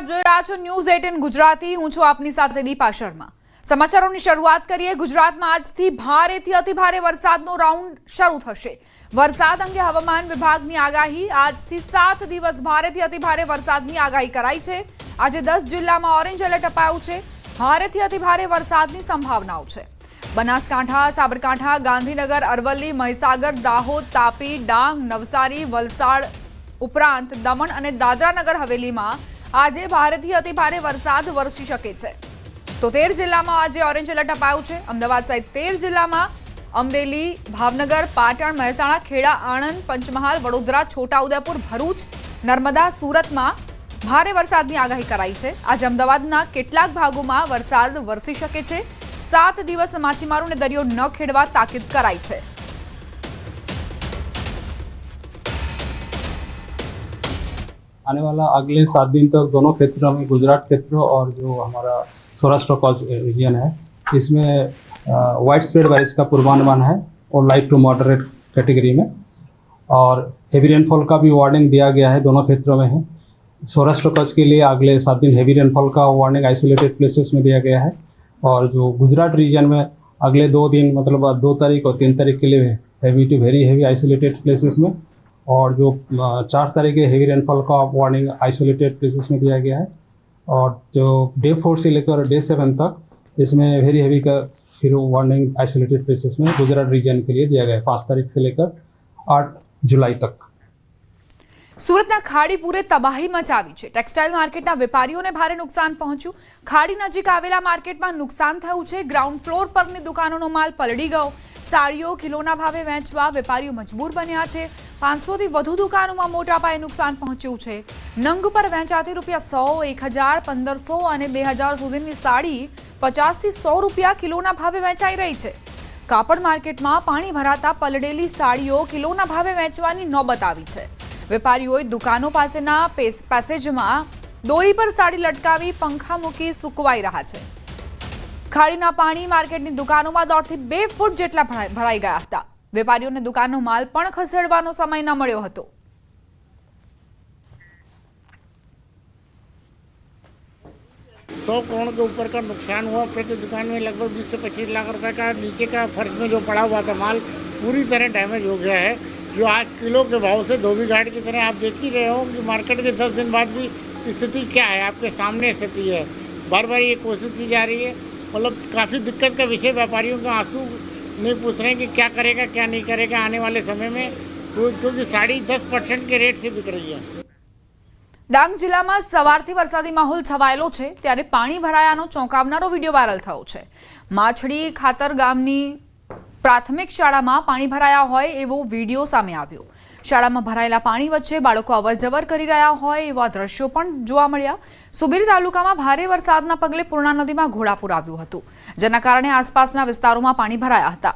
આપ જોઈ રહ્યા છો ન્યૂઝ એટીન ગુજરાતી. હું છું આપની સાથે દીપા શર્મા. સમાચારોની શરૂઆત કરીએ. ગુજરાતમાં આજથી ભારેથી અતિભારે વરસાદનો રાઉન્ડ શરૂ થશે. વરસાદ અંગે હવામાન વિભાગની આગાહી. આજથી સાત દિવસ ભારેથી અતિભારે વરસાદની આગાહી કરાઈ છે. આજે દસ જિલ્લામાં ઓરેન્જ એલર્ટ અપાયું છે. ભારેથી અતિભારે વરસાદની સંભાવનાઓ છે. બનાસકાંઠા, સાબરકાંઠા, ગાંધીનગર, અરવલ્લી, મહીસાગર, દાહોદ, તાપી, ડાંગ, નવસારી, વલસાડ ઉપરાંત દમણ અને દાદરાનગર હવેલીમાં આજે ભારેથી અતિભારે વરસાદ વરસી શકે છે. તો તેર જિલ્લામાં આજે ઓરેન્જ એલર્ટ અપાયું છે. અમદાવાદ સહિત તેર જિલ્લામાં અમરેલી, ભાવનગર, પાટણ, મહેસાણા, ખેડા, આણંદ, પંચમહાલ, વડોદરા, છોટાઉદેપુર, ભરૂચ, નર્મદા, સુરતમાં ભારે વરસાદની આગાહી કરાઈ છે. આજે અમદાવાદના કેટલાક ભાગોમાં વરસાદ વરસી શકે છે. સાત દિવસ માછીમારોને દરિયો ન ખેડવા તાકીદ કરાઈ છે. आने वाला अगले सात दिन तक तो दोनों क्षेत्रों में, गुजरात क्षेत्र और जो हमारा सौराष्ट्र का रीजन है, इसमें वाइड स्प्रेड बारिश का पूर्वानुमान है और लाइट टू मॉडरेट कैटेगरी में। और हेवी रेनफॉल का भी वार्निंग दिया गया है, दोनों क्षेत्रों में है। सौराष्ट्र कच्छ के लिए अगले सात दिन हेवी रेनफॉल का वार्निंग आइसोलेटेड प्लेसेस में दिया गया है। और जो गुजरात रीजन में अगले दो दिन मतलब दो तारीख और तीन तारीख के लिए heavy to very heavy isolated places में और जो चार तारीख के हेवी रेनफॉल का वार्निंग आइसोलेटेड प्लेसेस में दिया गया है। और जो डे फोर से लेकर डे सेवन तक इसमें वेरी हैवी का फिर वार्निंग आइसोलेटेड प्लेसेस में गुजरात रीजन के लिए दिया गया है। पाँच तारीख से लेकर आठ जुलाई तक। સુરતના ખાડીપુરે તબાહી મચાવી છે. ટેક્સટાઇલ માર્કેટના વેપારીઓને ભારે નુકસાન પહોંચ્યું. ખાડી નજીક આવેલા માર્કેટમાં નુકસાન થયું છે. ગ્રાઉન્ડ ફ્લોર પરની દુકાનોનો માલ પલળી ગયો. સાડીઓ કિલોના ભાવે વેચવા વેપારીઓ મજબૂર બન્યા છે. પાંચસોથી વધુ દુકાનોમાં મોટા પાયે નુકસાન પહોંચ્યું છે. નંગ પર વેચાતી રૂપિયા સો, એક હજાર પંદરસો અને બે હજાર સુધીની સાડી પચાસથી સો રૂપિયા કિલોના ભાવે વેચાઈ રહી છે. કાપડ માર્કેટમાં પાણી ભરાતા પલળેલી સાડીઓ કિલોના ભાવે વેચવાની નોબત આવી છે. વેપારીઓએ દુકાનો પાસેના પેસ- પેસેજમાં દોરી પર સાડી લટકાવી પંખા મૂકી સુકવાઈ રહ્યા છે ખાડીના પાણી માર્કેટની દુકાનોમાં દોઢથી બે ફૂટ જેટલા ભરાઈ ભરાઈ ગયા હતા વેપારીઓને દુકાનનો માલ પણ ખસેડવાનો સમય ન મળ્યો હતો सौ करोड़ के ऊपर का नुकसान हुआ प्रति दुकान में लगभग बीस से पच्चीस लाख रुपए का नीचे का फर्श में जो पड़ा हुआ था माल पूरी तरह डैमेज हो गया है जो आज किलो के भाव से धोबी घाट की तरह आप देख ही रहे हो कि मार्केट के दस दिन बाद भी स्थिति क्या है आपके सामने स्थिति है बार बार ये कोशिश की जा रही है मतलब काफ़ी दिक्कत का विषय व्यापारियों का आंसू नहीं पूछ रहे हैं कि क्या करेगा क्या नहीं करेगा आने वाले समय में क्यों- क्योंकि साड़ी दस परसेंट के रेट से बिक रही है ડાંગ જિલ્લામાં સવારથી વરસાદી માહોલ છવાયેલો છે ત્યારે પાણી ભરાયાનો ચોંકાવનારો વિડીયો વાયરલ થયો છે માછડી ખાતર ગામની પ્રાથમિક શાળામાં પાણી ભરાયા હોય એવો વીડિયો સામે આવ્યો. શાળામાં ભરાયેલા પાણી વચ્ચે બાળકો અવરજવર કરી રહ્યા હોય એવા દ્રશ્યો પણ જોવા મળ્યા. સુબીર તાલુકામાં ભારે વરસાદના પગલે પૂર્ણા નદીમાં ઘોડાપુર આવ્યું હતું, જેના કારણે આસપાસના વિસ્તારોમાં પાણી ભરાયા હતા.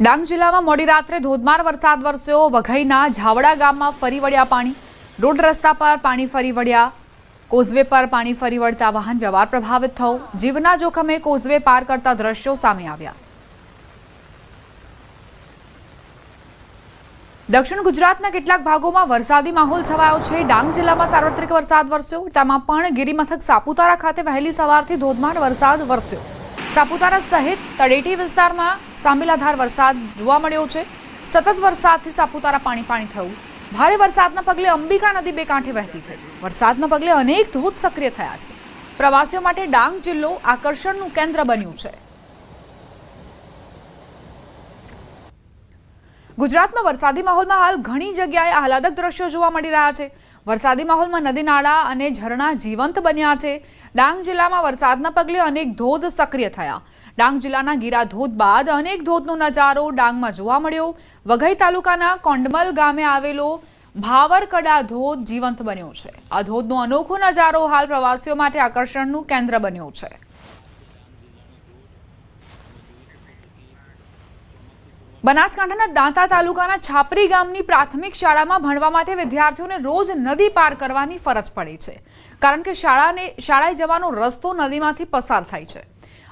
ડાંગ જિલ્લામાં મોડી રાત્રે ધોધમાર વરસાદ વરસ્યો. વઘઈના ઝાવડા ગામમાં ફરી વળ્યા પાણી. રોડ રસ્તા પર પાણી ફરી વળ્યા. કોઝવે પર પાણી ફરી વળતા વાહન વ્યવહાર પ્રભાવિત થયો. જીવના જોખમે કોઝવે પાર કરતા દ્રશ્યો સામે આવ્યા. દક્ષિણ ગુજરાતના કેટલાક ભાગોમાં વરસાદી માહોલ છવાયો છે. ડાંગ જિલ્લામાં સાર્વત્રિક વરસાદ વરસ્યો. તેમાં પણ ગિરિમથક સાપુતારા ખાતે વહેલી સવારથી ધોધમાર વરસાદ વરસ્યો. સાપુતારા સહિત તળેટી વિસ્તારમાં સાંભેલાધાર વરસાદ જોવા મળ્યો છે. સતત વરસાદથી સાપુતારા પાણી પાણી થયું. ભારે વરસાદના પગલે અંબિકા નદી બે કાંઠે વહેતી થઈ. વરસાદના પગલે અનેક ધોધ સક્રિય થયા છે. પ્રવાસીઓ માટે ડાંગ જિલ્લો આકર્ષણનું કેન્દ્ર બન્યું છે. ગુજરાતમાં વરસાદી માહોલમાં હાલ ઘણી જગ્યાએ આહલાદક દ્રશ્યો જોવા મળી રહ્યા છે. વરસાદી માહોલમાં નદી નાળા અને ઝરણા જીવંત બન્યા છે. ડાંગ જિલ્લામાં વરસાદના પગલે અનેક ધોધ સક્રિય થયા. ડાંગ જિલ્લાના ગીરા ધોધ બાદ અનેક ધોધનો નજારો ડાંગમાં જોવા મળ્યો. વઘઈ તાલુકાના કોંડમલ ગામે આવેલો ભાવરકડા ધોધ જીવંત બન્યો છે. આ ધોધનો અનોખો નજારો હાલ પ્રવાસીઓ માટે આકર્ષણનું કેન્દ્ર બન્યો છે. બનાસકાંઠાના દાંતા તાલુકાના છાપરી ગામની પ્રાથમિક શાળામાં ભણવા માટે વિદ્યાર્થીઓને રોજ નદી પાર કરવાની ફરજ પડે છે. કારણ કે શાળાને, શાળાએ જવાનો રસ્તો નદીમાંથી પસાર થાય છે.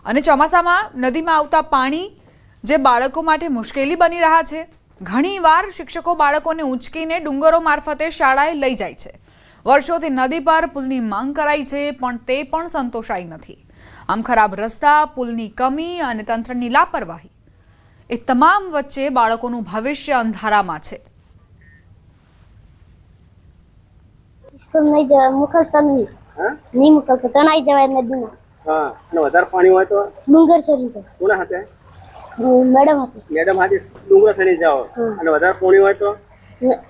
અને ચોમાસામાં નદીમાં આવતા પાણી જે બાળકો માટે મુશ્કેલી બની રહ્યા છે. ઘણીવાર શિક્ષકો બાળકોને ઊંચકીને ડુંગરો મારફતે શાળાએ લઈ જાય છે. વર્ષોથી નદી પર પુલની માંગ કરાઈ છે, પણ તે પણ સંતોષાઈ નથી. આમ ખરાબ રસ્તા, પુલની કમી અને તંત્રની લાપરવાહી એ તમામ વચ્ચે બાળકોનું ભવિષ્ય અંધારામાં છે. સ્કૂલ નહીં જવાય મોકલતા નહીં હા? નહીં મોકલતા તો નહીં જવાય નદીમાં હા અને વધારે પાણી હોય તો? ડુંગર ચડી તો કોના હાથે? મેડમ હાથે. મેડમ હાથે ડુંગર ચડી જાઓ. અને વધારે પાણી હોય તો?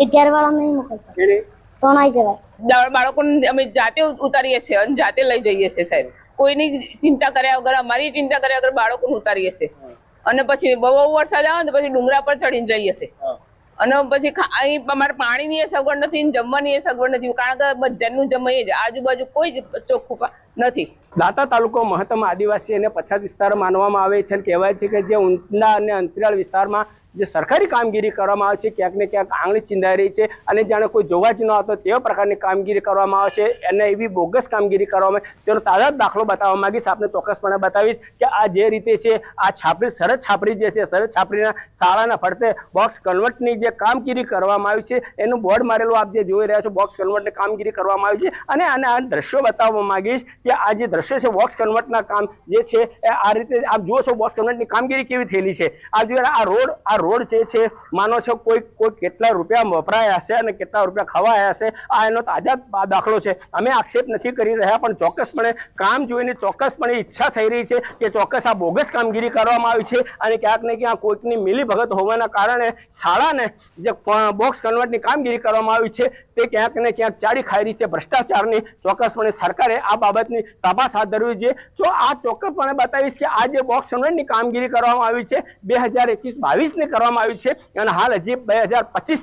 અગિયાર વાળા નહીં મોકલતા તણાઈ તો નહીં જવાય. બાળકોને અમે જાતે ઉતારીએ છીએ અને જાતે લઈ જઈએ છીએ સાહેબ. કોઈની ચિંતા કર્યા વગર અમારી ચિંતા કર્યા વગર બાળકોને ઉતારીએ છીએ. અને પછી બહુ વરસાદ આવે ને તો પછી ડુંગરા પર ચડીને જઈએ હશે અને પછી અહીં અમારે પાણીની એ સગવડ નથી જમવાની એ સગવડ નથી. કારણ કે બધાનું જમાઈએ જ. આજુબાજુ કોઈ જ ચોખ્ખું નથી. દાંતા તાલુકો મહત્તમ આદિવાસી અને પછાત વિસ્તાર માનવામાં આવે છે અને કહેવાય છે કે જે ઊંચના અને અંતરિયાળ વિસ્તારમાં જે સરકારી કામગીરી કરવામાં આવે છે, ક્યાંક ને ક્યાંક આંગળી ચીંધાઈ રહી છે અને જાણે કોઈ જોવા જ ન આવતો તેવા પ્રકારની કામગીરી કરવામાં આવે છે. અને એવી બોગસ કામગીરી કરવામાં આવે તેનો તાજા દાખલો બતાવવા માંગીશ. આપને ચોક્કસપણે બતાવીશ કે આ જે રીતે છે, આ છાપરી સરહદ છાપરી જે છે સરહદ છાપરીના શાળાના ફરતે બોક્સ કન્વર્ટની જે કામગીરી કરવામાં આવી છે, એનું બોર્ડ મારેલું આપ જે જોઈ રહ્યા છો, બોક્સ કન્વર્ટની કામગીરી કરવામાં આવી છે. અને આને આ દ્રશ્યો બતાવવા માંગીશ કે આ જે દ્રશ્ય છે, બોક્સ કન્વર્ટના કામ જે છે આ રીતે આપ જુઓ છો, બોક્સ કન્વર્ટની કામગીરી કેવી થયેલી છે. આ જોઈ આ રોડ, આ રોડ જે છે, માનો છો કોઈ કોઈ કેટલા રૂપિયા વપરાયા હશે અને કેટલા રૂપિયા ખવાયા હશે, આ એનો તાજા દાખલો છે. અમે આક્ષેપ નથી કરી રહ્યા, પણ ચોક્કસપણે કામ જોઈને ચોક્કસપણે ઈચ્છા થઈ રહી છે કે ચોક્કસ આ બોગસ કામગીરી કરવામાં આવી છે અને ક્યાંક ને ક્યાંક કોઈકની મિલી ભગત હોવાના કારણે શાળાને જે બોક્સ કન્વર્ટની કામગીરી કરવામાં આવી છે, તે ક્યાંક ને ક્યાંક ચાડી ખાઈ રહી છે ભ્રષ્ટાચારની. ચોક્કસપણે સરકારે આ બાબતની તપાસ હાથ ધરવી જોઈએ. જો આ ચોક્કસપણે બતાવીશ કે આ જે બોક્સ કન્વર્ટની કામગીરી કરવામાં આવી છે, બે હજાર એકવીસ બાવીસની કરવામાં આવી છે અને હાલ હજી બે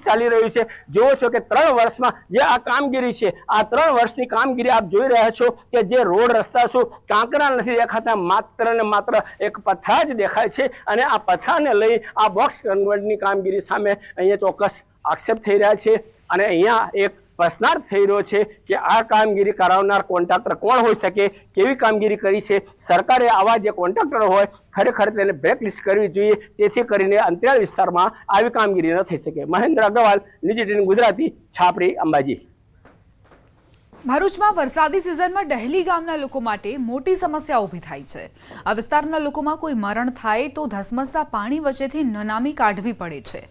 ચાલી રહ્યું છે. જુઓ છો કે ત્રણ વર્ષમાં જે આ કામગીરી છે, આ ત્રણ વર્ષની કામગીરી આપ જોઈ રહ્યા છો કે જે રોડ રસ્તા શું કાંકરા નથી દેખાતા, માત્ર ને માત્ર એક પથરા જ દેખાય છે અને આ પથરાને લઈ આ બોક્સ કન્વર્ટની કામગીરી સામે અહીંયા ચોક્કસ આક્ષેપ થઈ રહ્યા છે. અને અહીંયા એક પ્રશ્નાર્થ થઈ રહ્યો છે કે આ કામગીરી કરાવનાર કોન્ટ્રાક્ટર કોણ હોઈ શકે, કેવી કામગીરી કરી છે, સરકારે આવા જે કોન્ટ્રાક્ટર હોય, ખરેખર તેને બ્લેકલિસ્ટ કરવી જોઈએ તેથી કરીને અંતરિયાળ વિસ્તારમાં આવી કામગીરી ન થઈ શકે. મહેન્દ્ર અગ્રવાલ ટીવી ગુજરાતી છાપરી અંબાજી. ભરૂચમાં વરસાદી સિઝનમાં ડહેલી ગામના લોકો માટે મોટી સમસ્યા ઊભી થાય છે. આ વિસ્તારના લોકોમાં કોઈ મરણ થાય તો ધસમસતા પાણી વચ્ચેથી નનામી કાઢવી પડે છે.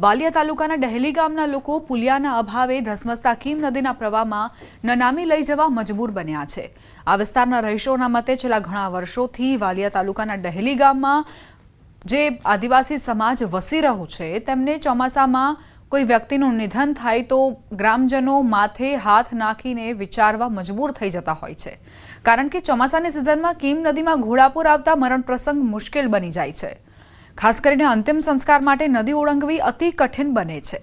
વાલિયા તાલુકાના ડહેલી ગામના લોકો પુલિયાના અભાવે ધસમસતા કીમ નદીના પ્રવાહમાં નનામી લઈ જવા મજબૂર બન્યા છે. આ વિસ્તારના રહીશોના મતે છેલ્લા ઘણા વર્ષોથી વાલિયા તાલુકાના ડહેલી ગામમાં જે આદિવાસી સમાજ વસી રહ્યો છે, તેમને ચોમાસામાં કોઈ વ્યક્તિનું નિધન થાય તો ગ્રામજનો માથે હાથ નાખીને વિચારવા મજબૂર થઈ જતા હોય છે. કારણ કે ચોમાસાની સિઝનમાં કીમ નદીમાં ઘોડાપુર આવતા મરણ પ્રસંગ મુશ્કેલ બની જાય છે. ખાસ કરીને અંતિમ સંસ્કાર માટે નદી ઓળંગવી અતિ કઠિન બને છે.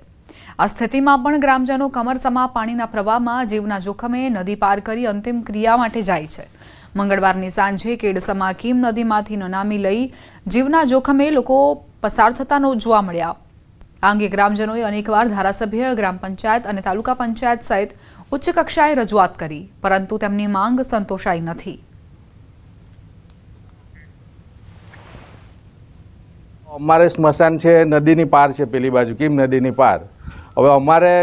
આ સ્થિતિમાં પણ ગ્રામજનો કમરસમા પાણીના પ્રવાહમાં જીવના જોખમે નદી પાર કરી અંતિમ ક્રિયા માટે જાય છે. મંગળવારની સાંજે કેડસમા કીમ નદીમાંથી નનામી લઈ જીવના જોખમે લોકો પસાર થતા જોવા મળ્યા. આ અંગે ગ્રામજનોએ અનેકવાર ધારાસભ્ય, ગ્રામ પંચાયત અને તાલુકા પંચાયત સહિત ઉચ્ચ કક્ષાએ રજૂઆત કરી, પરંતુ તેમની માંગ સંતોષાઈ નથી. અમારે સ્મશાન છે, નદીની પાર છે પેલી બાજુ. કેમ નદીની પાર? હવે અમારે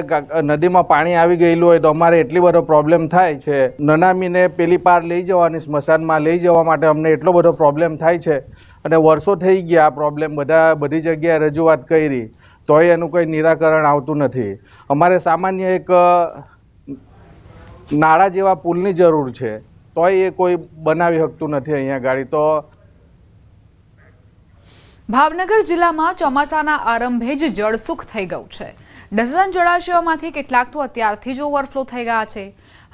નદીમાં પાણી આવી ગયેલું હોય તો અમારે એટલી બધો પ્રોબ્લેમ થાય છે. નનામીને પેલી પાર લઈ જવાની, સ્મશાનમાં લઈ જવા માટે અમને એટલો બધો પ્રોબ્લેમ થાય છે. અને વર્ષો થઈ ગયા પ્રોબ્લેમ બધા, બધી જગ્યાએ રજૂઆત કરી. તોય એનું કોઈ નિરાકરણ આવતું નથી. અમારે સામાન્ય એક નાળા જેવા પુલની જરૂર છે. તોય એ કોઈ બનાવી શકતું નથી અહીંયા ગાડી. તો ભાવનગર જિલ્લામાં ચોમાસાના આરંભે જ જળસુખ થઈ ગયું છે. ડઝન જળાશયોમાંથી કેટલાક તો અત્યારથી જ ઓવરફ્લો થઈ ગયા છે.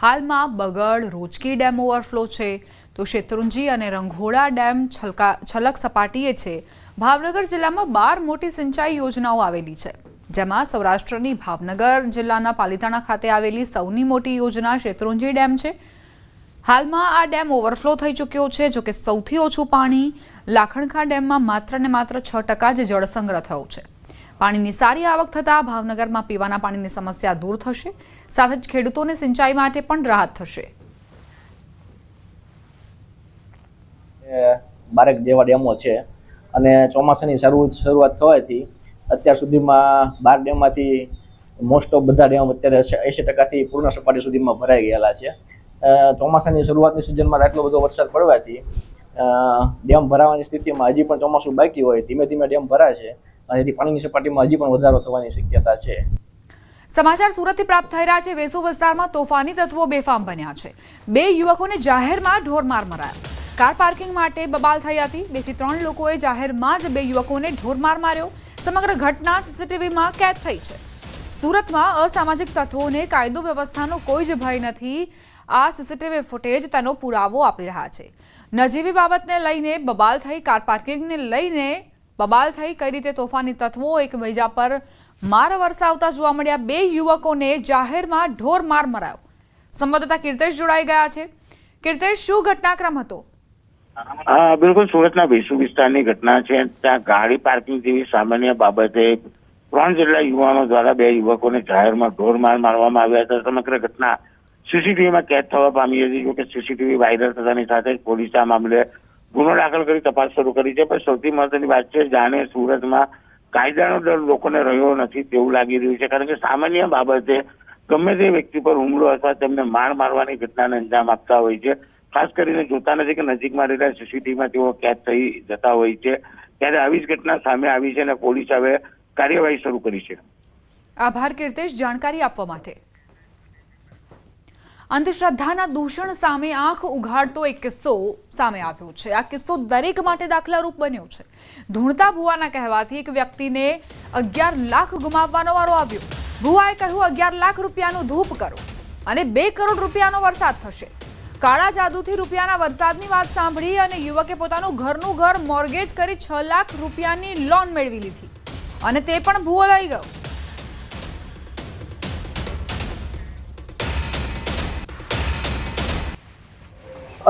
હાલમાં બગડ રોજકી ડેમ ઓવરફ્લો છે. તો શેત્રુંજી અને રંઘોળા ડેમ છલકા, છલક સપાટીએ છે. ભાવનગર જિલ્લામાં બાર મોટી સિંચાઈ યોજનાઓ આવેલી છે, જેમાં સૌરાષ્ટ્રની ભાવનગર જિલ્લાના પાલિતાણા ખાતે આવેલી સૌની મોટી યોજના શેત્રુંજી ડેમ છે. હાલમાં આ ડેમ ઓવરફ્લો થઈ ચૂક્યો છે જોકે સૌથી ઓછું પાણી લાખણખા ડેમમાં માત્ર ને માત્ર છ ટકા જ જળસંગ્રહ થયો છે. પાણીની સારી આવક થતાં ભાવનગરમાં પીવાના પાણીની સમસ્યા દૂર થશે, સાથે જ ખેડૂતોને સિંચાઈ માટે પણ રાહત થશે. બારેક જેવા ડેમો છે. અને ચોમાસાની શરૂ શરૂઆત થવાથી અત્યાર સુધીમાં બાર ડેમમાંથી મોસ્ટ ઓફ બધા ડેમ અત્યારે એંશી ટકાથી પૂર્ણ સપાટી સુધીમાં ભરાઈ ગયેલા છે. ચોમાસાની શરૂઆતની સિઝનમાં આટલો બધો વરસાદ પડવાથી ડેમ ભરાવાની સ્થિતિમાં હજી પણ ચોમાસું બાકી હોય, ધીમે ધીમે ડેમ ભરાશે, અને એથી પાણીની સપાટીમાં હજી પણ વધારો થવાની શક્યતા છે. સમાચાર સુરતથી પ્રાપ્ત થઈ રહ્યા છે. વેસુ વિસ્તારમાં તોફાની તત્વો બેફામ બન્યા છે. બે યુવકોને જાહેરમાં ઢોરમાર મરાયો. કાર પાર્કિંગ માટે બબાલ થઈ હતી. બેથી ત્રણ લોકોએ જાહેરમાં જ બે યુવકોને ઢોરમાર માર્યો. સમગ્ર ઘટના સીસીટીવીમાં કેદ થઈ છે. સુરતમાં અસામાજિક તત્વોને કાયદો વ્યવસ્થાનો કોઈ જ ભય નથી. આ સીસીટીવી ફૂટેજ તેનો પુરાવો આપી રહ્યા છે. નજીવી બાબતને લઈને બબાલ થઈ, કાર પાર્કિંગને લઈને બબાલ થઈ કઈ રીતે તોફાની તત્વો એકબીજા પર માર વરસાવતા જોવા મળ્યા. બે યુવકોને જાહેરમાં ઢોર માર મરાયો. સંવાદદાતા કીર્તેશ જોડાઈ ગયા છે. કીર્તેશ, શું ઘટનાક્રમ હતો? બિલકુલ સુરતના વેસુ વિસ્તારની ઘટના છે. ત્યાં ગાડી પાર્કિંગ જેવી સામાન્ય બાબતે ત્રણ જેટલા યુવાનો દ્વારા બે યુવકોને જાહેરમાં ઢોરમાર મારવામાં આવ્યા હતા. સમગ્ર ઘટના સીસીટીવીમાં કેદ થવા પામી હતી, જોકે સીસીટીવી વાયરલ થતાની સાથે પોલીસે આ મામલે ગુનો દાખલ કરી તપાસ શરૂ કરી છે. પણ સૌથી મહત્વની વાત છે, જાણે સુરતમાં કાયદાનો ડર લોકોને રહ્યો નથી તેવું લાગી રહ્યું છે. કારણ કે સામાન્ય બાબતે ગમે તે વ્યક્તિ પર હુમલો અથવા તેમને માર મારવાની ઘટનાને અંજામ આપતા હોય છે. ખાસ કરીને જોતા નથી કે નજીકમાં રહેલા સીસીટીવીમાં તેઓ કેદ થઈ જતા હોય છે. ત્યારે આવી જ ઘટના સામે આવી છે અને પોલીસ હવે કાર્યવાહી શરૂ કરી છે. આભાર કીર્તેશ, જાણકારી આપવા માટે. અંધશ્રદ્ધાના દૂષણ સામે આંખ ઉઘાડતો એક કિસ્સો સામે આવ્યો છે. આ કિસ્સો દરેક માટે દાખલારૂપ બન્યો છે. ધૂણતા ભુવાના કહેવાથી એક વ્યક્તિને અગિયાર લાખ ગુમાવવાનો વારો આવ્યો. ભુવાએ કહ્યું, અગિયાર લાખ રૂપિયાનું ધૂપ કરો અને બે કરોડ રૂપિયાનો વરસાદ થશે. કાળા જાદુથી રૂપિયાના વરસાદની વાત સાંભળી અને યુવકે પોતાનું ઘરનું ઘર મોર્ગેજ કરી છ લાખ રૂપિયાની લોન મેળવી લીધી. અને તે પણ ભૂવો લઈ ગયો.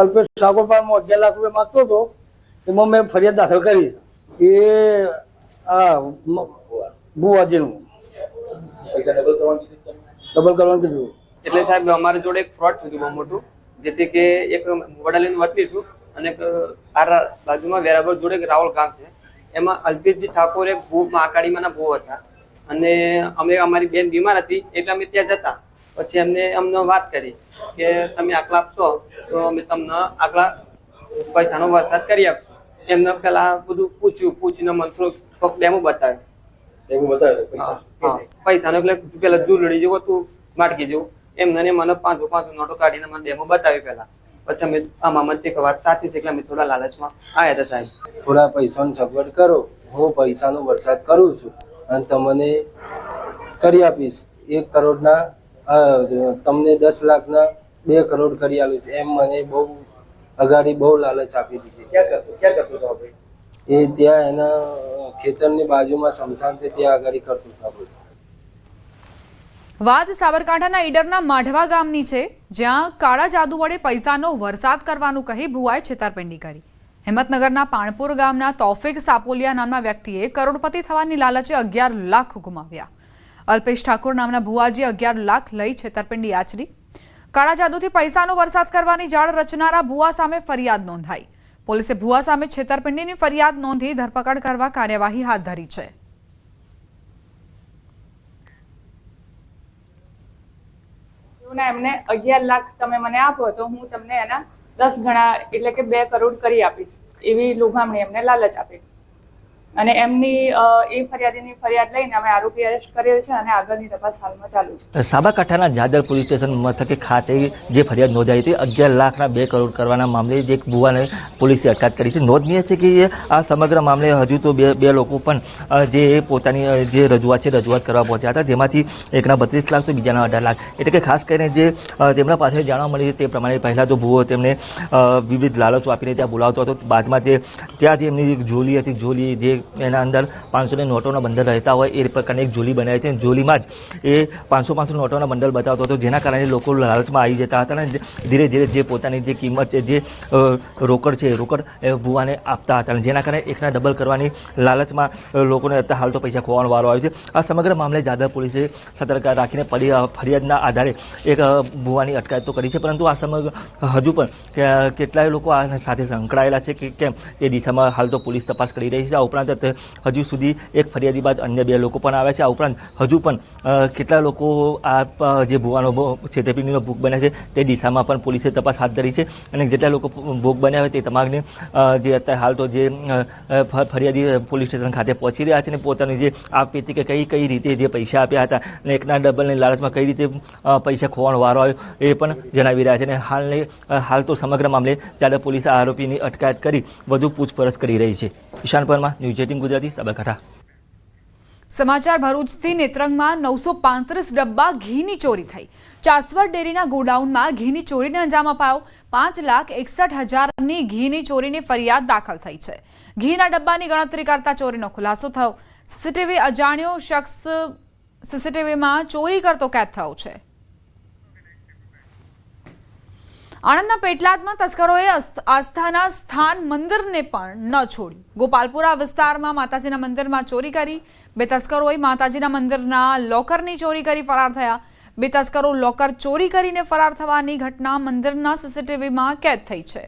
અલ્પેશ ઠાકોર પણ હું અગિયાર લાખ રૂપિયા માગતો હતો એમાં મેં ફરિયાદ દાખલ કરી. એ આ ભૂવાજીનું. ડબલ કરવાનું કીધું એટલે સાહેબ અમારી જોડે એક ફ્રોડ થયું બહુ મોટું. જેથી કે એક વડાલીનું વતની અને આરા બાજુમાં વેરાવળ જોડે રાહુલ ગામ છે. એમાં અલ્પેશજી ઠાકોર એક ભૂ મહાકાળીમાં ભૂ હતા. અને અમે અમારી બેન બીમાર હતી એટલે અમે ત્યાં જતા. પછી એમને અમને વાત કરી કે તમે આકલા આપશો તો અમે તમને આકલા પૈસાનો વરસાદ કરી આપશું. એમને પેલા બધું પૂછ્યું પૂછીને મને થોડુંક ડેમો બતાવ્યો. પૈસા? પૈસાનો એટલે પેલા જુલડી જેવું હતું માટકી જેવું. એમને ને મને પાંચસો પાંચસો નોટો કાઢીને મને ડેમો બતાવી પેલા. પછી અમે આમાં મને વાત સાચી છે કે અમે થોડા લાલચમાં આવ્યા હતા સાહેબ. થોડા પૈસાની સગવડ કરો. હું પૈસાનો વરસાદ કરું છું અને તમને કરી આપીશ. એક કરોડના તમને દસ લાખના બે કરોડ કરી આલું છે એમ મને બહુ અગાડી બહુ લાલચ આપી દીધી. એ ત્યાં એના ખેતરની બાજુમાં સ્મશાન છે ત્યાં અગાડી કરતું હતું વાત સાબરકાંઠાના ઈડરના માઢવા ગામની છે, જ્યાં કાળા જાદુ વડે પૈસાનો વરસાદ કરવાનું કહી ભુવાએ છેતરપિંડી કરી. હિંમતનગરના પાણપુર ગામના તૌફિક સાપોલિયા નામના વ્યક્તિએ કરોડપતિ થવાની લાલચે અગિયાર લાખ ગુમાવ્યા. અલ્પેશ ઠાકોર નામના ભુવાજી અગિયાર લાખ લઈ છેતરપિંડી આચરી કાળા જાદુથી પૈસાનો વરસાદ કરવાની જાળ રચનારા ભુવા સામે ફરિયાદ નોંધાઈ. પોલીસે ભુવા સામે છેતરપિંડીની ફરિયાદ નોંધી ધરપકડ કરવા કાર્યવાહી હાથ ધરી છે. ને, એમને અગિયાર લાખ તમે મને આપો તો હું તમને એના દસ ગણા એટલે કે બે કરોડ કરી આપીશ. એવી લોભામણી એમને લાલચ આપી. અને એમની એ ફરિયાદીની ફરિયાદ લઈને અમે આરોપી એરેસ્ટ કરેલ છે અને આગળની તપાસ હાલમાં ચાલુ છે. સાબરકાંઠાના જાદર પોલીસ સ્ટેશન મથકે ખાતે જે ફરિયાદ નોંધાઈ હતી, અગિયાર લાખના બે કરોડ કરવાના મામલે જે એક ભુવાને પોલીસે અટકાયત કરી છે. નોંધનીય છે કે આ સમગ્ર મામલે હજુ તો બે બે લોકો પણ જે પોતાની જે રજૂઆત છે, રજૂઆત કરવા પહોંચ્યા હતા, જેમાંથી એકના બત્રીસ લાખ તો બીજાના અઢાર લાખ. એટલે કે ખાસ કરીને જે તેમના પાસે જાણવા મળી છે તે પ્રમાણે પહેલાં તો ભુવો તેમને વિવિધ લાલચો આપીને ત્યાં બોલાવતો હતો. બાદમાં તે, ત્યાં જે એમની ઝોલી હતી જોલી જે એના અંદર પાંચસોની નોટોના બંડલ રહેતા હોય, એ પ્રકારની એક જોલી બનાવી હતી. અને જોલીમાં જ એ પાંચસો પાંચસો નોટોના બંડલ બતાવતો હતો, જેના કારણે લોકો લાલચમાં આવી જતા હતા અને ધીરે ધીરે જે પોતાની જે કિંમત છે, જે રોકડ છે રોકડ, એ ભુવાને આપતા હતા અને જેના કારણે એકના ડબલ કરવાની લાલચમાં લોકોને અત્યારે હાલ તો પૈસા ખોવાનો વારો આવ્યો છે. આ સમગ્ર મામલે જાદવ પોલીસે સતર્કતા રાખીને ફરિયાદના આધારે એક ભુવાની અટકાયત તો કરી છે, પરંતુ આ સમગ્ર, હજુ પણ કેટલાય લોકો આ સાથે સંકળાયેલા છે કે કેમ? એ દિશામાં હાલ તો પોલીસ તપાસ કરી રહી છે. આ ઉપરાંત તે હજુ સુધી એક ફરિયાદી બાદ અન્ય બે લોકો પણ આવ્યા છે. આ ઉપરાંત હજુ પણ કેટલા લોકો આ જે ભૂવાનો છેતરપિંડીનો ભોગ બન્યા છે તે દિશામાં પણ પોલીસે તપાસ હાથ ધરી છે અને જેટલા લોકો ભોગ બન્યા હોય તે તમામને જે અત્યારે હાલ તો જે ફરિયાદી પોલીસ સ્ટેશન ખાતે પહોંચી રહ્યા છે અને પોતાની જે આપવીતી કે કઈ કઈ રીતે જે પૈસા આપ્યા હતા અને એકના ડબલની લાલચમાં કઈ રીતે પૈસા ખોવાનો વારો આવ્યો એ પણ જણાવી રહ્યા છે અને હાલને હાલ તો સમગ્ર મામલે જાદવ પોલીસ આરોપીની અટકાયત કરી વધુ પૂછપરછ કરી રહી છે. Ishan Parmar News eighteen Gujarati, Sabarkantha. સમાચાર ભરૂચથી નેત્રંગમાં નવસો પાંત્રીસ ડબ્બા ઘીની ચોરી થઈ. ચાસવડ ડેરીના ગોડાઉનમાં ઘીની ચોરીને અંજામ અપાયો. પાંચ લાખ એકસઠ હજારની ઘીની ચોરીની ફરિયાદ દાખલ થઈ છે. ઘીના ડબ્બાની ગણતરી કરતા ચોરીનો ખુલાસો થયો. સીસીટીવી અજાણ્યો શખ્સ સીસીટીવીમાં ચોરી કરતો કેદ થયો છે. આણંદના પેટલાદમાં તસ્કરોએ આસ્થાના સ્થાન મંદિરને પણ ન છોડ્યું ગોપાલપુરા વિસ્તારમાં માતાજીના મંદિરમાં ચોરી કરી, બે તસ્કરોએ માતાજીના મંદિરના લોકરની ચોરી કરી ફરાર થયા. બે તસ્કરો લોકર ચોરી કરીને ફરાર થવાની ઘટના મંદિરના સીસીટીવીમાં કેદ થઈ છે.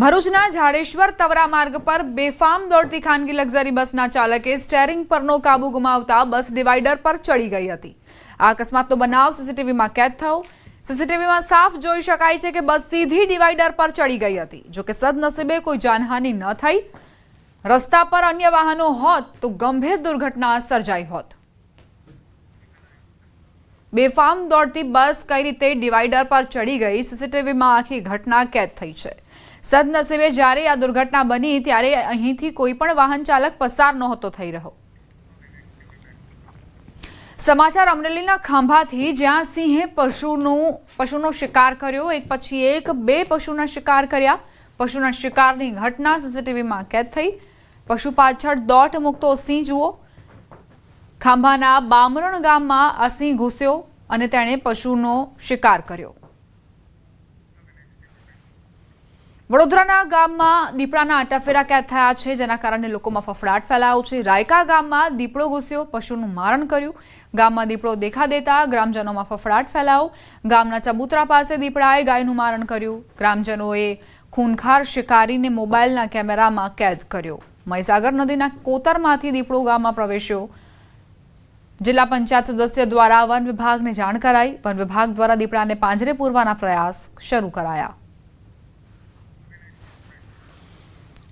ભરૂચના ઝાડેશ્વર તવરા માર્ગ પર બેફામ દોડતી ખાનગી લક્ઝરી બસના ચાલકે સ્ટેરિંગ પરનો કાબુ ગુમાવતા બસ ડિવાઈડર પર ચડી ગઈ હતી. આ અકસ્માતનો બનાવ સીસીટીવીમાં કેદ થયો. સીસીટીવીમાં સાફ જોઈ શકાય છે કે બસ સીધી ડિવાઈડર પર ચડી ગઈ હતી. જો કે સદનસીબે કોઈ જાનહાનિ ન થઈ. રસ્તા પર અન્ય વાહનો હોત તો ગંભીર દુર્ઘટના સર્જાઈ હોત. બેફામ દોડતી બસ કઈ રીતે ડિવાઈડર પર ચડી ગઈ સીસીટીવીમાં આખી ઘટના કેદ થઈ છે. સદનસીબે જ્યારે આ દુર્ઘટના બની, ત્યારે અહીંથી કોઈ પણ વાહન ચાલક પસાર નહોતો થઈ રહ્યો. સમાચાર અમરેલીના ખાંભાથી જ્યાં સિંહે પશુનું પશુનો શિકાર કર્યો, એક પછી એક બે પશુના શિકાર કર્યા. પશુના શિકારની ઘટના સીસીટીવીમાં કેદ થઈ. પશુ પાછળ દોટ મૂકતો સિંહ જુઓ. ખાંભાના બામરણ ગામમાં આ સિંહ ઘૂસ્યો અને તેણે પશુનો શિકાર કર્યો. વડોદરાના ગામમાં દીપડાના આટાફેરા કેદ થયા છે, જેના કારણે લોકોમાં ફફડાટ ફેલાયો છે. રાયકા ગામમાં દીપડો ઘૂસ્યો, પશુનું મારણ કર્યું. ગામમાં દીપડો દેખા દેતા ગ્રામજનોમાં ફફડાટ ફેલાયો. ગામના ચબૂતરા પાસે દીપડાએ ગાયનું મારણ કર્યું. ગ્રામજનોએ ખૂનખાર શિકારીને મોબાઈલના કેમેરામાં કેદ કર્યો. મહીસાગર નદીના કોતરમાંથી દીપડો ગામમાં પ્રવેશ્યો. જિલ્લા પંચાયત સદસ્ય દ્વારા વન વિભાગને જાણ કરાઈ. વન વિભાગ દ્વારા દીપડાને પાંજરે પૂરવાના પ્રયાસ શરૂ કરાયા.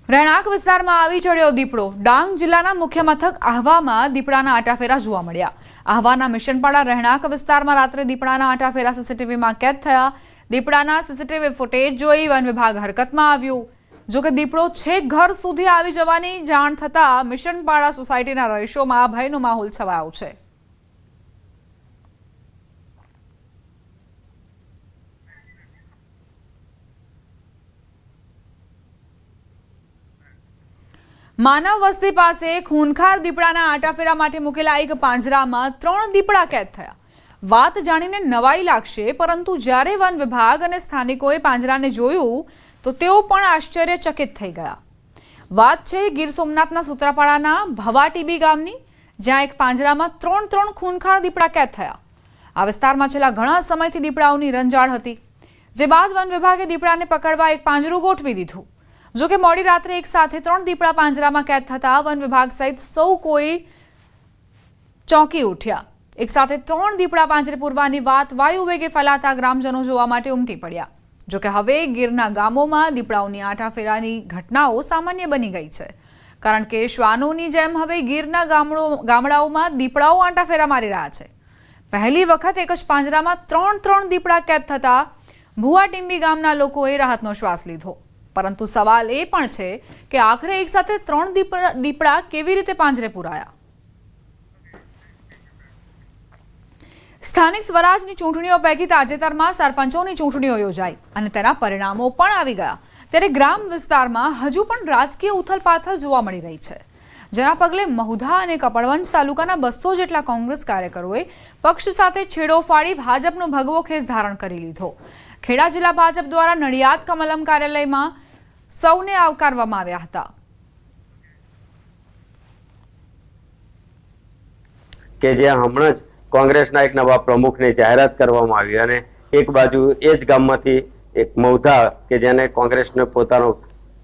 રહેણાંક વિસ્તારમાં આવી ચડ્યો દીપડો. ડાંગ જિલ્લાના મુખ્ય મથક આહવામાં દીપડાના આટાફેરા જોવા મળ્યા. આહવાના મિશનપાડા રહેણાંક વિસ્તારમાં રાત્રે દીપડાના આટાફેરા સીસીટીવીમાં કેદ થયા. દીપડાના સીસીટીવી ફૂટેજ જોઈ વન વિભાગ હરકતમાં આવ્યું. જોકે દીપડો છેક ઘર સુધી આવી જવાની જાણ થતાં મિશનપાડા સોસાયટીના રહીશોમાં ભયનો માહોલ છવાયો છે. માનવ વસ્તી પાસે ખૂનખાર દીપડાના આટાફેરા માટે મૂકેલા એક પાંજરામાં ત્રણ દીપડા કેદ થયા. વાત જાણીને નવાઈ લાગશે, પરંતુ જ્યારે વન વિભાગ અને સ્થાનિકોએ પાંજરાને જોયું, તો તેઓ પણ આશ્ચર્યચકિત થઈ ગયા. વાત છે ગીર સોમનાથના સુત્રાપાડાના ભવાટીબી ગામની, જ્યાં એક પાંજરામાં ત્રણ ત્રણ ખૂનખાર દીપડા કેદ થયા. આ વિસ્તારમાં છેલ્લા ઘણા સમયથી દીપડાઓની રંજાડ હતી, જે બાદ વન વિભાગે દીપડાને પકડવા એક પાંજરું ગોઠવી દીધું. જો કે મોડી રાત્રે એક સાથે ત્રણ દીપડા પાંજરામાં કેદ થતા વન વિભાગ સહિત સૌ કોઈ ચોંકી ઉઠ્યા. એક સાથે ત્રણ દીપડા પાંજરે પૂરવાની વાત વાયુ વેગે ફેલાતા ગ્રામજનો જોવા માટે ઉમટી પડ્યા. જોકે હવે ગીરના ગામોમાં દીપડાઓની આંટાફેરાની ઘટનાઓ સામાન્ય બની ગઈ છે. કારણ કે શ્વાનોની જેમ હવે ગીરના ગામડો, ગામડાઓમાં દીપડાઓ આંટાફેરા મારી રહ્યા છે. પહેલી વખત એક જ પાંજરામાં ત્રણ ત્રણ દીપડા કેદ થતા ભુવા ટીંબી ગામના લોકોએ રાહતનો શ્વાસ લીધો. પરંતુ સવાલ એ પણ છે કે આખરે એક સાથે ત્રણ દીપડા કેવી રીતે પાંજરે પુરાયા? સ્થાનિક સ્વરાજની ચૂંટણીઓ પૈકી તાજેતરમાં સરપંચોની ચૂંટણીઓ યોજાઈ અને તેના પરિણામો પણ આવી ગયા. ત્યારે ગ્રામ વિસ્તારમાં હજુ પણ રાજકીય ઉથલપાથલ જોવા મળી રહી છે. જેના પગલે મહુધા અને કપડવંજ તાલુકાના બસો જેટલા કોંગ્રેસ કાર્યકરોએ પક્ષ સાથે છેડો ફાડી ભાજપનો ભગવો ખેસ ધારણ કરી લીધો. ખેડા જિલ્લા ભાજપ દ્વારા નડિયાદ કમલમ કાર્યાલયમાં સૌને આવકારવામાં આવ્યા હતા. કે જે હમણાં જ કોંગ્રેસના એક નવા પ્રમુખની જાહેરાત કરવામાં આવી અને એક બાજુ એ જ ગામમાંથી એક મૌધા કે જેને કોંગ્રેસને પોતાનો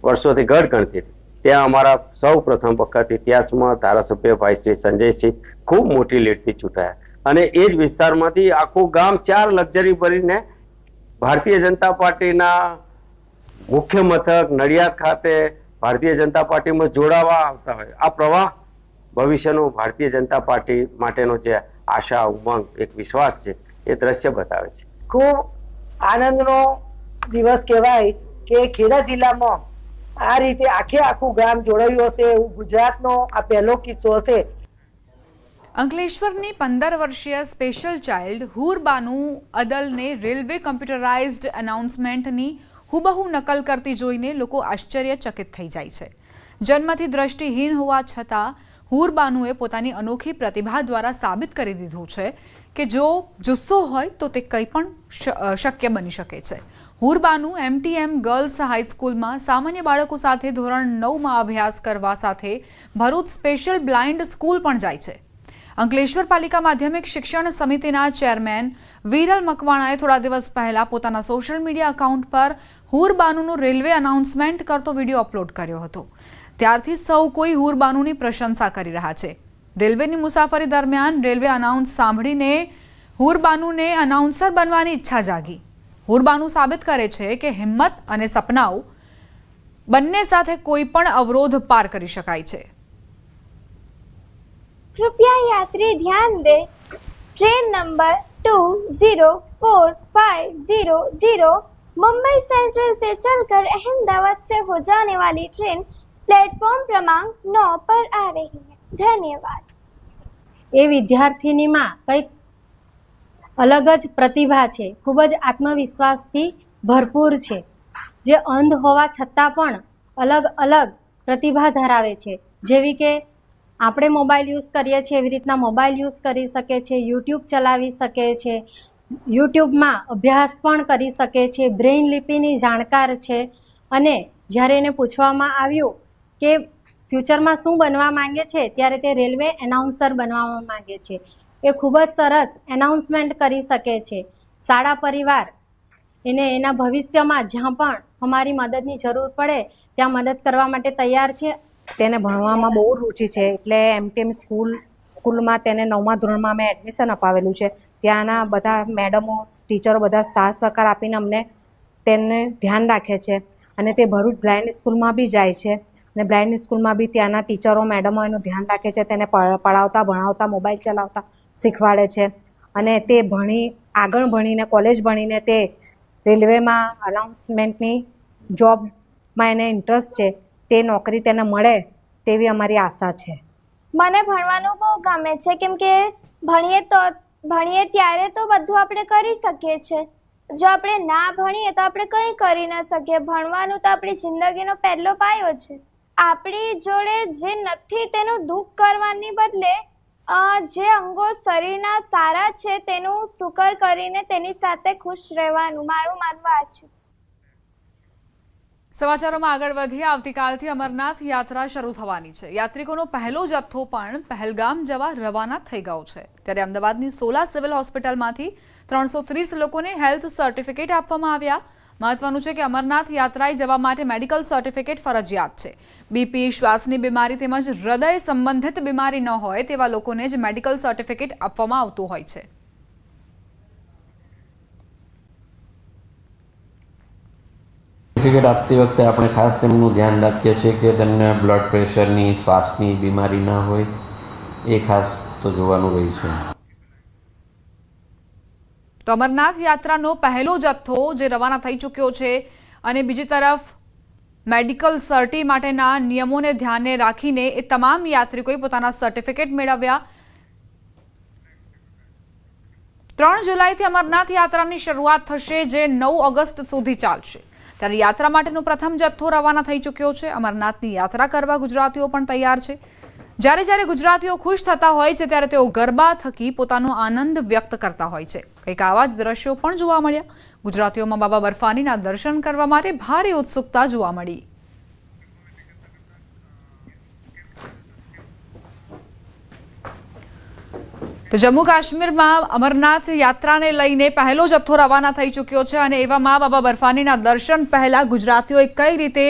વર્ષોથી ગઢ ગણતી ત્યાં અમારા સૌ પ્રથમ વખત ઇતિહાસમાં ધારાસભ્ય ભાઈ શ્રી સંજયસિંહ ખૂબ મોટી લીડથી ચૂંટાયા અને એ જ વિસ્તારમાંથી આખું ગામ ચાર લક્ઝરી ભરીને ભારતીય જનતા પાર્ટીના મુખ્ય મથક નડિયાદ ખાતે ભારતીય જનતા પાર્ટીમાં જોડાવા આવતા હોય. આ પ્રવાહ ભવિષ્યનો ભારતીય જનતા પાર્ટી માટેનો જે આશા ઉમંગ એક વિશ્વાસ છે એ દ્રશ્ય બતાવે છે. ખૂબ આનંદનો દિવસ કહેવાય કે ખેડા જિલ્લામાં આ રીતે આખે આખું ગામ જોડાયું હશે એવું ગુજરાતનો આ પહેલો કિસ્સો હશે. અંકલેશ્વરની પંદર વર્ષીય સ્પેશિયલ ચાઇલ્ડ હુરબાનુ અદલને રેલવે કમ્પ્યુટરાઇઝ્ડ અનાઉન્સમેન્ટની હુબહુ નકલ કરતી જોઈને લોકો આશ્ચર્યચકિત થઈ જાય છે. જન્મથી દ્રષ્ટિહીન હોવા છતાં હુરબાનુએ પોતાની અનોખી પ્રતિભા દ્વારા સાબિત કરી દીધું છે કે જો જુસ્સો હોય તો તે કંઈ પણ શક્ય બની શકે છે. હુરબાનુ એમટીએમ ગર્લ્સ હાઈસ્કૂલમાં સામાન્ય બાળકો સાથે ધોરણ નવમાં અભ્યાસ કરવા સાથે ભરૂચ સ્પેશિયલ બ્લાઇન્ડ સ્કૂલ પણ જાય છે. અંકલેશ્વર પાલિકા માધ્યમિક શિક્ષણ સમિતિના ચેરમેન વિરલ મકવાણાએ થોડા દિવસ પહેલા પોતાના સોશિયલ મીડિયા અકાઉન્ટ પર હુરબાનુનું રેલવે અનાઉન્સમેન્ટ કરતો વીડિયો અપલોડ કર્યો હતો. ત્યારથી સૌ કોઈ હુરબાનુની પ્રશંસા કરી રહ્યા છે. રેલવેની મુસાફરી દરમિયાન રેલવે અનાઉન્સ સાંભળીને હુરબાનુને અનાઉન્સર બનવાની ઈચ્છા જાગી. હુરબાનુ સાબિત કરે છે કે હિંમત અને સપનાઓ બંને સાથે કોઈ પણ અવરોધ પાર કરી શકાય છે. કૃપયા યાત્રી ધ્યાન દે. Train number two zero four five zero zero Mumbai Central से चलकर अहमदाबाद से हो जाने वाली ट्रेन प्लेटफॉर्म क्रमांक नौ पर आ रही है धन्यवाद એ વિદ્યાર્થીનીમાં કંઈક અલગ જ પ્રતિભા છે ખૂબ જ આત્મવિશ્વાસથી ભરપૂર છે જે અંધ હોવા છતાં પણ અલગ અલગ પ્રતિભા ધરાવે છે જેવી કે આપણે મોબાઈલ યુઝ કરીએ છીએ એવી રીતના મોબાઈલ યુઝ કરી શકે છે યુટ્યુબ ચલાવી શકે છે યુટ્યુબમાં અભ્યાસ પણ કરી શકે છે, બ્રેઇન લિપિની જાણકાર છે. અને જ્યારે એને પૂછવામાં આવ્યું કે ફ્યુચરમાં શું બનવા માંગે છે, ત્યારે તે રેલવે એનાઉન્સર બનવા માંગે છે. એ ખૂબ જ સરસ એનાઉન્સમેન્ટ કરી શકે છે. શાળા પરિવાર એને એના ભવિષ્યમાં જ્યાં પણ અમારી મદદની જરૂર પડે, ત્યાં મદદ કરવા માટે તૈયાર છે. તેને ભણવામાં બહુ રુચિ છે, એટલે એમટીએમ સ્કૂલ સ્કૂલમાં તેને નવમા ધોરણમાં મેં એડમિશન અપાવેલું છે. ત્યાંના બધા મેડમો ટીચરો બધા સાથ સહકાર આપીને અમને તેને ધ્યાન રાખે છે. અને તે ભરૂચ બ્લાઇન્ડ સ્કૂલમાં બી જાય છે. અને બ્લાઇન્ડ સ્કૂલમાં બી ત્યાંના ટીચરો મેડમો એનું ધ્યાન રાખે છે. તેને પડાવતા ભણાવતા મોબાઈલ ચલાવતા શીખવાડે છે. અને તે ભણી, આગળ ભણીને કોલેજ ભણીને તે રેલવેમાં અનાઉન્સમેન્ટની જોબમાં એને ઇન્ટરેસ્ટ છે. તે નોકરી તેને મળે તેવી અમારી આશા છે. મને ભણવાનું બહુ ગમે છે, કેમ કે ભણીએ તો, ભણીએ ત્યારે તો બધું આપણે કરી શકીએ છીએ જો આપણે ના ભણીએ તો આપણે કંઈ કરી ન શકીએ. ભણવાનું તો આપણી જિંદગીનો પહેલો પાયો છે. આપણી જોડે જે નથી તેનું દુઃખ કરવાની બદલે જે અંગો શરીરના સારા છે તેનું શુકર કરીને તેની સાથે ખુશ રહેવાનું મારું માનવા છે. સમાચારોમાં આગળ વધીએ. આવતીકાલથી અમરનાથ યાત્રા શરૂ થવાની છે. યાત્રિકોનો પહેલો જથ્થો પણ પહેલગામ જવા રવાના થઈ ગયો છે. ત્યારે અમદાવાદની સોલા સિવિલ હોસ્પિટલમાંથી ત્રણસો લોકોને હેલ્થ સર્ટિફિકેટ આપવામાં આવ્યા. મહત્વનું છે કે અમરનાથ યાત્રાએ જવા માટે મેડિકલ સર્ટિફિકેટ ફરજિયાત છે. બીપી, શ્વાસની બીમારી તેમજ હૃદય સંબંધિત બીમારી ન હોય તેવા લોકોને જ મેડિકલ સર્ટિફિકેટ આપવામાં આવતું હોય છે. સર્ટિફિકેટ આપતી વખતે આપણે ખાસ એમનું ધ્યાન રાખીએ છીએ કે તેમને બ્લડ પ્રેશરની શ્વાસની બીમારી ના હોય, એ ખાસ તો જોવાનું રહી છે. તો અમરનાથ યાત્રાનો પહેલો જથ્થો જે રવાના થઈ ચૂક્યો છે અને બીજી તરફ મેડિકલ સર્ટી માટેના નિયમોને ધ્યાને રાખીને એ તમામ યાત્રિકોએ પોતાના સર્ટિફિકેટ મેળવ્યા. ત્રણ જુલાઈથી અમરનાથ યાત્રાની શરૂઆત થશે જે નવ ઓગસ્ટ સુધી ચાલશે. ત્યારે યાત્રા માટેનો પ્રથમ જથ્થો રવાના થઈ ચૂક્યો છે. અમરનાથની યાત્રા કરવા ગુજરાતીઓ પણ તૈયાર છે. જ્યારે જ્યારે ગુજરાતીઓ ખુશ થતા હોય છે, ત્યારે તેઓ ગરબા થકી પોતાનો આનંદ વ્યક્ત કરતા હોય છે. કંઈક આવા જ દ્રશ્યો પણ જોવા મળ્યા. ગુજરાતીઓમાં બાબા બર્ફાનીના દર્શન કરવા માટે ભારે ઉત્સુકતા જોવા મળી. તો જમ્મુ કાશ્મીરમાં અમરનાથ યાત્રાને લઈને પહેલો જથ્થો રવાના થઈ ચૂક્યો છે અને એવામાં બાબા બર્ફાનીના દર્શન પહેલા ગુજરાતીઓએ કઈ રીતે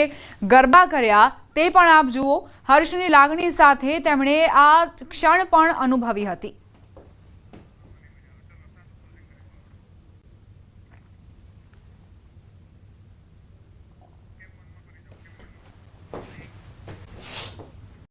ગરબા કર્યા તે પણ આપ જુઓ. હર્ષની લાગણી સાથે તેમણે આ ક્ષણ પણ અનુભવી હતી.